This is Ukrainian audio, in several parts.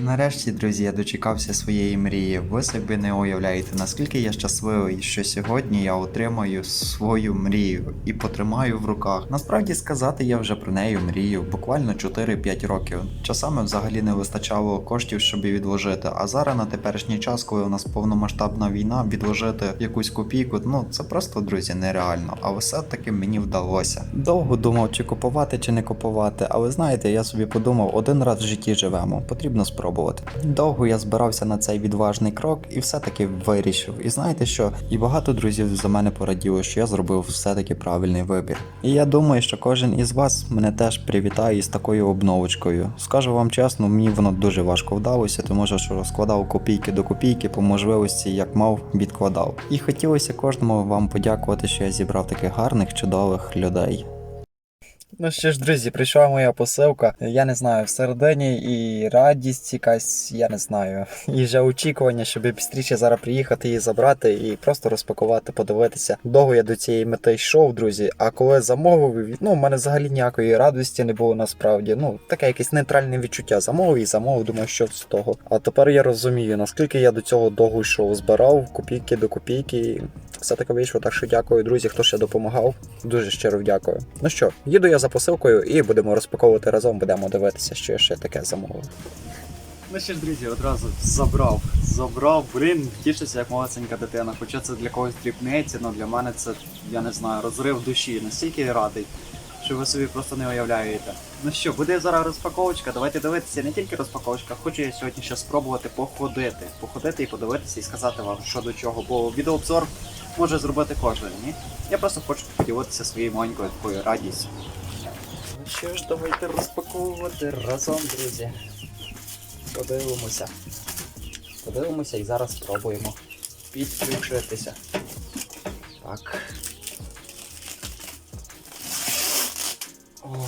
Нарешті, друзі, я дочекався своєї мрії. Ви собі не уявляєте, наскільки я щасливий, що сьогодні я отримаю свою мрію і потримаю в руках. Насправді сказати я вже про неї мрію буквально 4-5 років. Часами взагалі не вистачало коштів, щоб її відложити. А зараз на теперішній час, коли у нас повномасштабна війна, відложити якусь копійку, ну це просто, друзі, нереально. Але все-таки мені вдалося. Довго думав, чи купувати, чи не купувати, але знаєте, я собі подумав, один раз в житті живемо, потрібно спробувати. Довго я збирався на цей відважний крок і все-таки вирішив. І знаєте що? І багато друзів за мене пораділо, що я зробив все-таки правильний вибір. І я думаю, що кожен із вас мене теж привітає із такою обновочкою. Скажу вам чесно, мені воно дуже важко вдалося, тому що розкладав копійки до копійки по можливості, як мав, відкладав. І хотілося кожному вам подякувати, що я зібрав таких гарних, чудових людей. Ну що ж, друзі, прийшла моя посилка. Я не знаю, всередині і радість якась, я не знаю. І вже очікування, щоб швидше зараз приїхати її забрати і просто розпакувати, подивитися. Довго я до цієї мети йшов, друзі. А коли замовив, ну в мене взагалі ніякої радості не було насправді. Ну, таке якесь нейтральне відчуття. Замовив і замовив, думаю, що з того. А тепер я розумію, наскільки я до цього довго йшов, збирав копійки до копійки. Все таки вийшло, так що дякую, друзі, хто ще допомагав. Дуже щиро дякую. Ну що, їду я за посилкою і будемо розпаковувати разом, будемо дивитися, що я ще таке замовив. Ну що ж, друзі, одразу забрав. Забрав, блін, тішуся як малесенька дитина. Хоча це для когось дрібниці, але для мене це, я не знаю, розрив душі. Настільки радий, що ви собі просто не уявляєте. Ну що, буде зараз розпаковочка, давайте дивитися, не тільки розпаковочка, хочу я сьогодні ще спробувати походити. Походити і подивитися і сказати вам, що до чого, бо відеообзор може зробити кожен, ні? Я просто хочу поділитися своєю маленькою такою радістю. Що ж, давайте розпаковувати разом, друзі. Подивимося. Подивимося і зараз спробуємо підключитися. Так. О.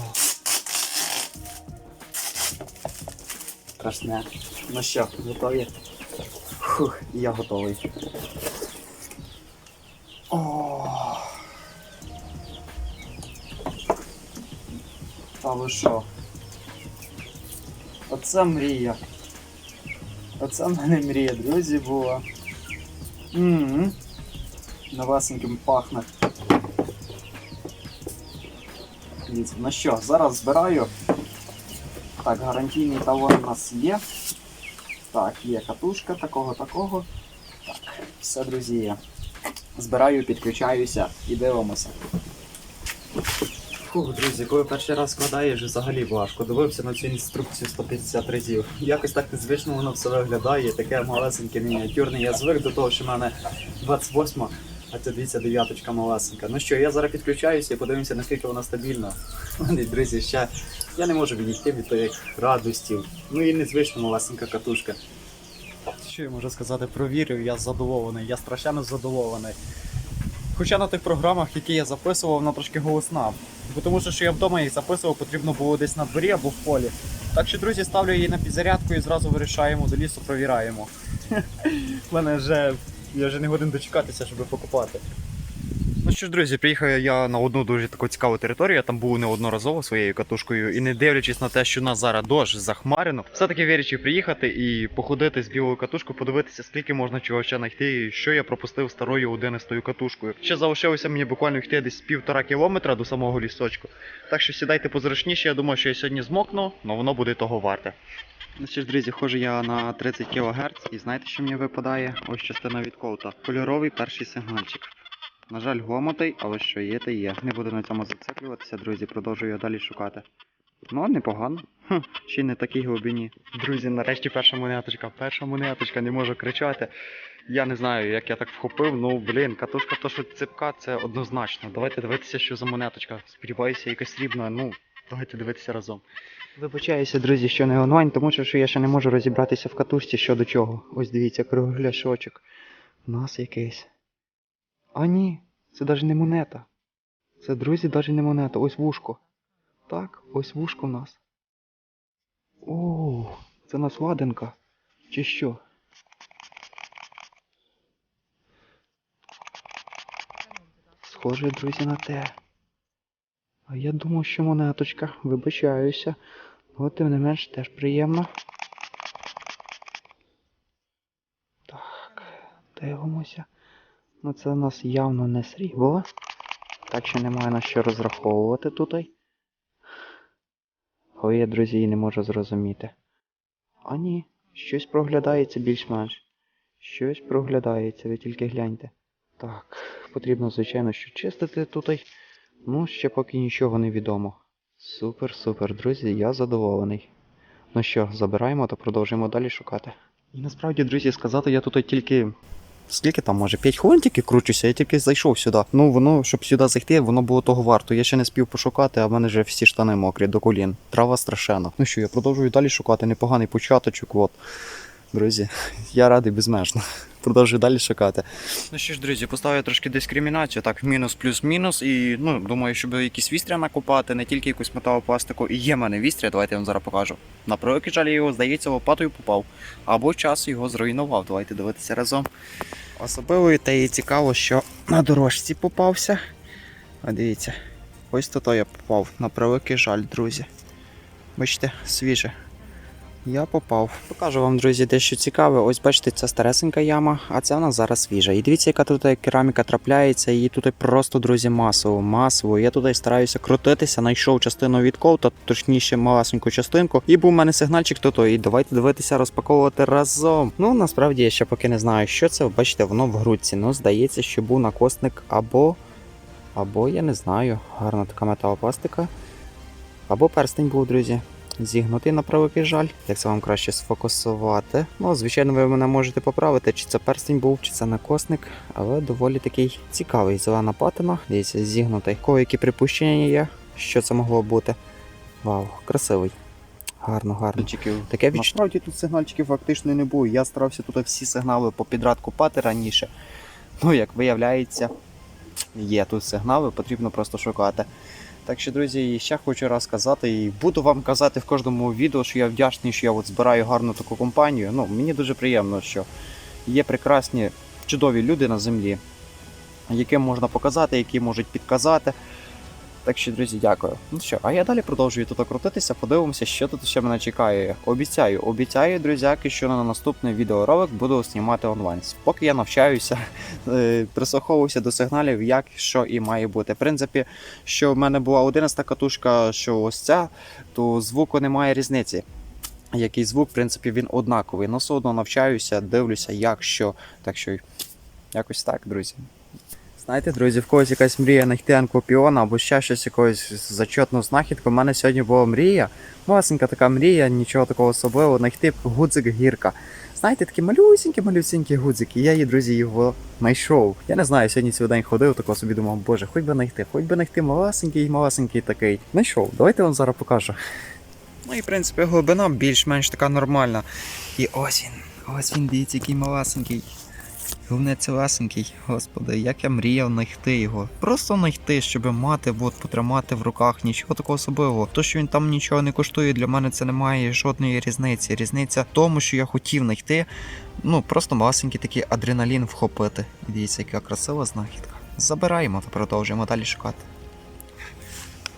Страшне. Ну що, готові? Фух, я готовий. Та що? Оце мрія. Оце в мене мрія, друзі, була. Ммм. Новесеньким пахне. Ну що, зараз збираю. Так, гарантійний талон у нас є. Так, є катушка такого, такого. Так, все, друзі. Збираю, підключаюся і дивимося. Фух, друзі, коли перший раз складаєш, взагалі важко. Дивився на цю інструкцію 150 разів. Якось так незвично воно все виглядає, таке малесеньке, мініатюрне. Я звик до того, що в мене 28, а це дивіться, дев'яточка малесенька. Ну що, я зараз підключаюся і подивимося, наскільки вона стабільна. Друзі, ще я не можу відійти від тої радості. Ну і незвично малесенька катушка. Що я можу сказати, провірив, я задоволений, я страшенно задоволений. Хоча на тих програмах, які я записував, вона трошки голосна. Бо тому що, що я вдома їх записував, потрібно було десь на дворі або в полі. Так що, друзі, ставлю її на підзарядку і зразу вирішаємо до лісу, провіраємо. Мене вже я вже не годин дочекатися, щоб покупати. Ну що ж, друзі, приїхав я на одну дуже таку цікаву територію. Я там був неодноразово своєю катушкою, і не дивлячись на те, що нас зараз дощ захмарено, все-таки вирішив приїхати і походити з білою катушкою, подивитися, скільки можна чого ще знайти, і що я пропустив старою 11 катушкою. Ще залишилося мені буквально йти десь півтора кілометра до самого лісочку. Так що сідайте позручніше, я думаю, що я сьогодні змокну, але воно буде того варте. Ну що ж, друзі, ходжу я на 30 кГц і знаєте, що мені випадає? Ось частина від колта. Кольоровий перший сигнальчик. На жаль, гомотий, але що є, те є. Не буду на цьому зациклюватися, друзі, продовжую його далі шукати. Ну, непогано. Хм, ще й не такій глибині. Друзі, нарешті перша монеточка. Перша монеточка, не можу кричати. Я не знаю, як я так вхопив, ну блін, катушка то, що ципка, це однозначно. Давайте дивитися, що за монеточка. Сподіваюся, якась срібна, ну, давайте дивитися разом. Вибачаюся, друзі, що не онлайн, тому що я ще не можу розібратися в катушці що до чого. Ось дивіться, кругляшочок. У нас якийсь. А ні, це навіть не монета. Це, друзі, навіть не монета. Ось вушко. Так, ось вушко в нас. О, це нас ладенка. Чи що? Схоже, друзі, на те. А я думав, що монеточка, вибачаюся. Але тим не менш теж приємно. Так, дивимося. Ну це у нас явно не срібло. Так що немає на що розраховувати тут. Але я, друзі, не можу зрозуміти. А ні, щось проглядається більш-менш. Щось проглядається, ви тільки гляньте. Так, потрібно, звичайно, що чистити тут. Ну, ще поки нічого не відомо. Супер, супер, друзі, я задоволений. Ну що, забираємо та продовжуємо далі шукати. І насправді, друзі, сказати я тут тільки. Скільки там, може, 5 хвилин тільки кручуся, я тільки зайшов сюди. Ну, воно, щоб сюди зайти, воно було того варто. Я ще не спів пошукати, а в мене вже всі штани мокрі до колін. Трава страшенна. Ну що, я продовжую далі шукати, непоганий початочок. От. Друзі, я радий безмежно. Продовжую далі шукати. Ну що ж, друзі, поставив я трошки дискримінацію, так, мінус плюс-мінус. І ну, думаю, щоб якісь вістря накопати, не тільки якусь металопластику. І є в мене вістря, давайте я вам зараз покажу. На превеликий жаль, його, здається, лопатою попав. Або час його зруйнував. Давайте дивитися разом. Особливо те і цікаво, що на дорожці попався. А дивіться, ось тут я попав. На превеликий жаль, друзі. Бачите, свіже. Я попав. Покажу вам, друзі, дещо цікаве. Ось бачите, це старесенька яма, а це в нас зараз свіжа. І дивіться, яка тут кераміка трапляється, її тут просто, друзі, масово, масово. Я тут стараюся крутитися, знайшов частину від ковта, точніше малесеньку частинку. І був у мене сигнальчик то то. І давайте дивитися, розпаковувати разом. Ну насправді я ще поки не знаю, що це. Бачите, воно в грудці. Ну, здається, що був накосник або. Або я не знаю. Гарна така металопластика. Або перстень був, друзі зігнутий на превеликий жаль. Як це вам краще сфокусувати? Ну, звичайно, ви мене можете поправити, чи це перстень був, чи це накосник, але доволі такий цікавий зелена патина. Дивіться, зігнутий. Кого які припущення є, що це могло бути? Вау, красивий. Гарно, гарно. Таке відчуття. Насправді тут сигнальчиків фактично не було. Я старався тут всі сигнали по підряд купати раніше. Ну, як виявляється, є тут сигнали, потрібно просто шукати. Так що, друзі, ще хочу раз сказати, і буду вам казати в кожному відео, що я вдячний, що я от збираю гарну таку компанію. Ну, мені дуже приємно, що є прекрасні, чудові люди на землі, яким можна показати, які можуть підказати. Так що, друзі, дякую. Ну що, а я далі продовжую тут крутитися, подивимося, що тут ще мене чекає. Обіцяю, обіцяю, друзяки, що на наступний відеоролик буду знімати онлайн. Поки я навчаюся, е, прислуховуюся до сигналів, як що і має бути. В принципі, що в мене була 11 катушка, що ось ця, то звуку немає різниці. Який звук, в принципі, він однаковий. Но все одно навчаюся, дивлюся, як що. Так що якось так, друзі. Знаєте, друзі, в когось якась мрія знайти анкопіона або ще щось якогось зачетну знахідку. У мене сьогодні була мрія. Масенька така мрія, нічого такого особливого, знайти гудзик гірка. Знаєте, такі малюсінькі, малюсінькі гудзики. Я її, друзі, його знайшов. Я не знаю, сьогодні цілий день ходив, тако собі думав, боже, хоч би знайти, хоч би знайти малесенький, малесенький такий. Знайшов. Давайте вам зараз покажу. Ну і в принципі глибина більш-менш така нормальна. І ось він, ось він, дивіться, який малесенький. Головне цілесенький, господи, як я мріяв знайти його. Просто знайти, щоб мати, от, потримати в руках, нічого такого особливого. То, що він там нічого не коштує, для мене це не має жодної різниці. Різниця в тому, що я хотів знайти. Ну, просто малесенький такий адреналін вхопити. Дивіться, яка красива знахідка. Забираємо та продовжуємо далі шукати.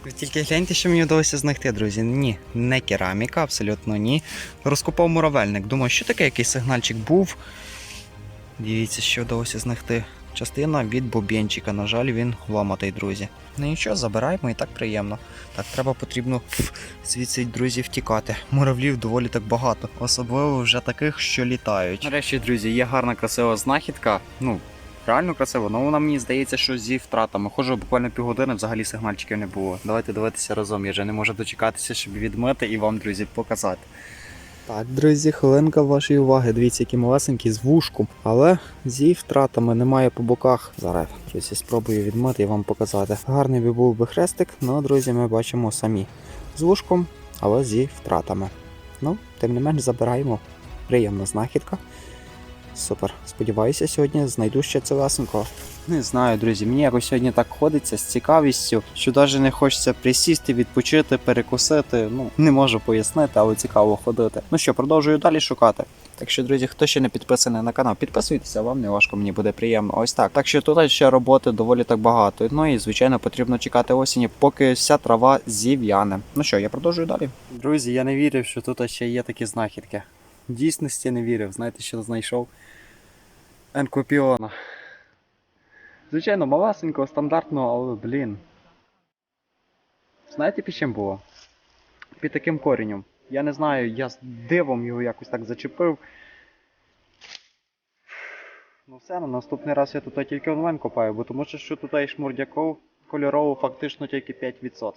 Ви тільки гляньте, що мені вдалося знайти, друзі. Ні, не кераміка, абсолютно ні. Розкопав муравельник. Думаю, що таке якийсь сигнальчик був. Дивіться, що вдалося знайти. Частина від бубенчика, на жаль, він ламатий, друзі. Ну нічого, забираємо і так приємно. Так, треба потрібно пф, звідси, друзі, втікати. Муравлів доволі так багато, особливо вже таких, що літають. Нарешті, друзі, є гарна красива знахідка. Ну, реально красиво, але вона мені здається, що зі втратами. Хожу буквально півгодини, взагалі сигнальчиків не було. Давайте дивитися разом. Я вже не можу дочекатися, щоб відмити і вам, друзі, показати. Так, друзі, хвилинка вашої уваги. Дивіться, які малесенькі з вушком, але зі втратами немає по боках. Зараз, я спробую відмити і вам показати. Гарний би був би хрестик, але, друзі, ми бачимо самі. З вушком, але зі втратами. Ну, тим не менш, забираємо. Приємна знахідка. Супер. Сподіваюся, сьогодні знайду ще цілесенького. Не знаю, друзі, мені якось сьогодні так ходиться з цікавістю, що навіть не хочеться присісти, відпочити, перекусити. Ну, не можу пояснити, але цікаво ходити. Ну що, продовжую далі шукати. Так що, друзі, хто ще не підписаний на канал, підписуйтеся, вам не важко, мені буде приємно. Ось так. Так що тут ще роботи доволі так багато. Ну і звичайно потрібно чекати осені, поки вся трава зів'яне. Ну що, я продовжую далі. Друзі, я не вірив, що тут ще є такі знахідки. В дійсності не вірив. Знаєте, що знайшов? Енкопіона. Звичайно, малесенького, стандартного, але блін. Знаєте під чим було? Під таким коренем. Я не знаю, я з дивом його якось так зачепив. Ну все, на наступний раз я тут тільки онлайн копаю, бо тому що, що тут і шмурдяков кольорово фактично тільки 5%.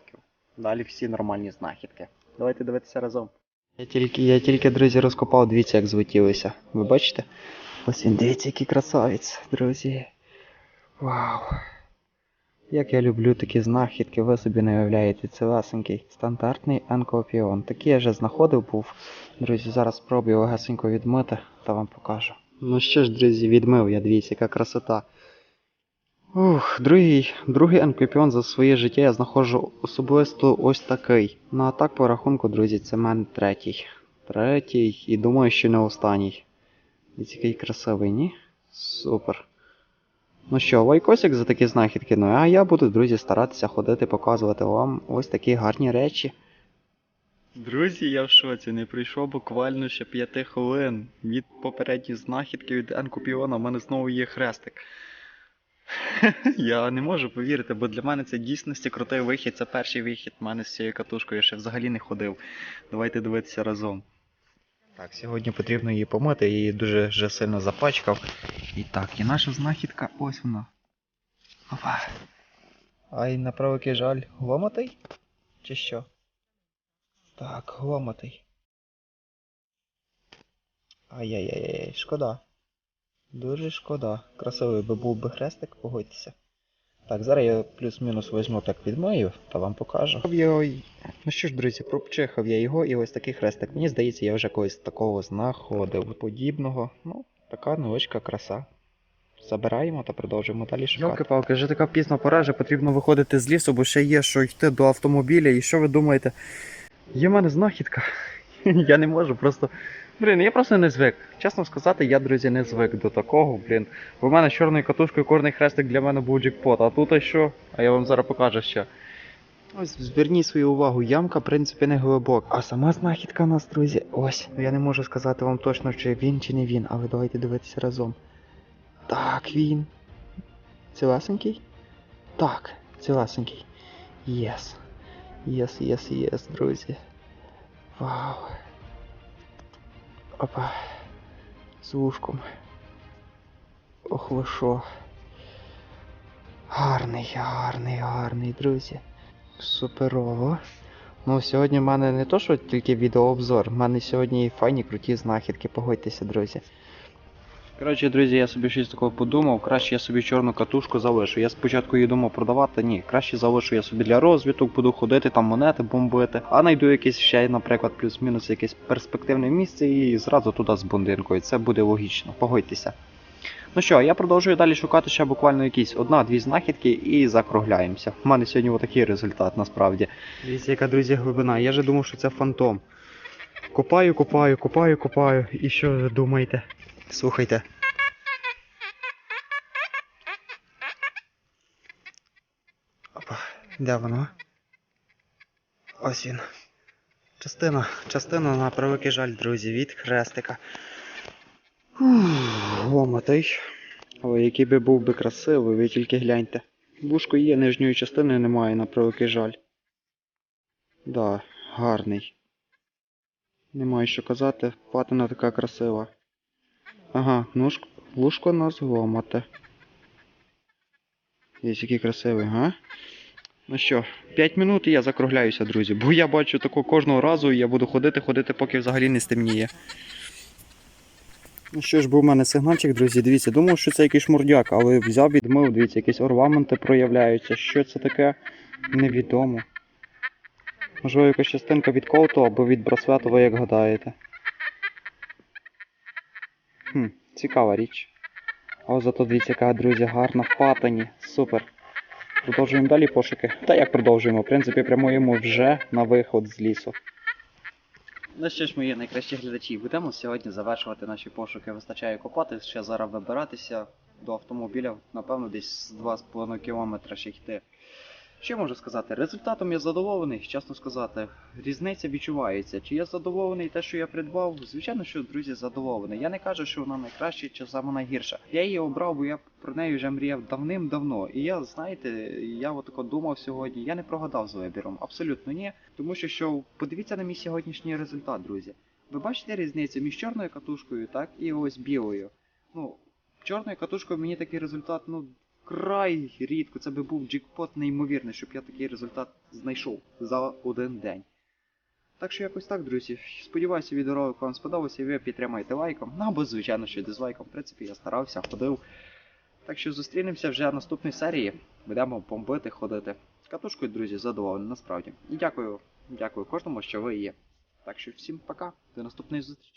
Далі всі нормальні знахідки. Давайте дивитися разом. Я тільки, я тільки, друзі, розкопав, дивіться, як злетілися. Ви бачите? Ось він, дивіться, який красавець, друзі. Вау. Як я люблю такі знахідки, ви собі не уявляєте, це ласенький стандартний анкопіон. Такий я вже знаходив був. Друзі, зараз спробую легесенько відмити та вам покажу. Ну що ж, друзі, відмив я, дивіться, яка красота. Ух, другий, другий анкопіон за своє життя я знаходжу особисто ось такий. Ну а так по рахунку, друзі, це в мене третій. Третій і думаю, що не останній. І який красивий, ні? Супер. Ну що, лайкосик за такі знахідки, ну а я буду, друзі, старатися ходити, показувати вам ось такі гарні речі. Друзі, я в шоці, не пройшло буквально ще 5 хвилин. Від попередньої знахідки від Енкопіона в мене знову є хрестик. Я не можу повірити, бо для мене це дійсності крутий вихід, це перший вихід в мене з цією катушкою, я ще взагалі не ходив. Давайте дивитися разом. Так, сьогодні потрібно її помити, я її дуже вже сильно запачкав. І так, і наша знахідка ось вона. Опа. Ай, на превеликий жаль, гломатий? Чи що? Так, гломатий. Ай-яй-яй, шкода. Дуже шкода. Красивий би був би хрестик, погодьтеся. Так, зараз я плюс-мінус візьму так відмию та вам покажу. Ну що ж, друзі, пропчихав я його і ось такий хрестик. Мені здається, я вже колись такого знаходив подібного. Ну, така невеличка краса. Забираємо та продовжуємо далі шукати. Йолки-палки, вже така пізна пора, вже потрібно виходити з лісу, бо ще є що йти до автомобіля. І що ви думаєте? Є в мене знахідка. я не можу просто. Блін, я просто не звик. Чесно сказати, я, друзі, не звик до такого, блін. Бо в мене з чорною катушкою кожний хрестик для мене був джекпот. А тут а що? А я вам зараз покажу що. Ось зверніть свою увагу, ямка, в принципі, не глибока. А сама знахідка у нас, друзі, ось. Ну я не можу сказати вам точно, чи він чи не він, але давайте дивитися разом. Так, він. Цілесенький? Так, цілесенький. Єс. Єс, єс, єс, друзі. Вау. Опа. З вушком. Ох ви що. Гарний, гарний, гарний, друзі. Суперово. Ну, сьогодні в мене не то, що тільки відеообзор, в мене сьогодні і файні круті знахідки, погодьтеся, друзі. Коротше, друзі, я собі щось такого подумав, краще я собі чорну катушку залишу. Я спочатку її думав продавати, ні, краще залишу я собі для розвиток, буду ходити там монети бомбити, а знайду якесь ще, наприклад, плюс-мінус якесь перспективне місце і зразу туди з бундинкою. Це буде логічно, погодьтеся. Ну що, я продовжую далі шукати ще буквально якісь одна-дві знахідки і закругляємося. У мене сьогодні отакий результат насправді. Дивіться, яка друзі глибина. Я же думав, що це фантом. Копаю, копаю, копаю, копаю. І що думаєте? Слухайте. Опа, де воно? Ось він. Частина, частина на превеликий жаль, друзі, від хрестика. Ломатий. Ой, який би був би красивий, ви тільки гляньте. Вушко є, нижньої частини немає, на превеликий жаль. Да, гарний. Немає що казати, патина така красива. Ага, ножк, вушко у нас гломате. Єсь який красивий, га? Ну що, 5 минут і я закругляюся, друзі, бо я бачу таку кожного разу і я буду ходити, ходити, поки взагалі не стемніє. Ну що ж, був у мене сигнальчик, друзі, дивіться, думав, що це якийсь шмурдяк, але взяв, відмив, дивіться, якісь орнаменти проявляються. Що це таке? Невідомо. Можливо, якась частинка від ковту або від браслету, ви як гадаєте. Хм, цікава річ. А зато дивіться, яка, друзі, гарна в патині. Супер. Продовжуємо далі пошуки. Та як продовжуємо? В принципі, прямуємо вже на виход з лісу. Ну що ж, мої найкращі глядачі, будемо сьогодні завершувати наші пошуки. Вистачає копати, ще зараз вибиратися до автомобіля, напевно, десь 2,5 км ще йти. Що можу сказати? Результатом я задоволений, чесно сказати. Різниця відчувається. Чи я задоволений те, що я придбав? Звичайно, що друзі задоволений. Я не кажу, що вона найкраща чи саме найгірша. Я її обрав, бо я про неї вже мріяв давним-давно. І я, знаєте, я отако думав сьогодні. Я не прогадав з вибіром. Абсолютно ні. Тому що що подивіться на мій сьогоднішній результат, друзі. Ви бачите різницю між чорною катушкою, так, і ось білою. Ну, чорною катушкою мені такий результат, ну, вкрай рідко. Це би був джекпот неймовірний, щоб я такий результат знайшов за один день. Так що якось так, друзі. Сподіваюся, відеоролик вам сподобався і ви підтримаєте лайком. Ну або, звичайно, що дизлайком. В принципі, я старався, ходив. Так що зустрінемося вже в наступній серії. Будемо бомбити, ходити. Катушкою, друзі, задоволений, насправді. І дякую, дякую кожному, що ви є. Так що всім пока, до наступної зустрічі.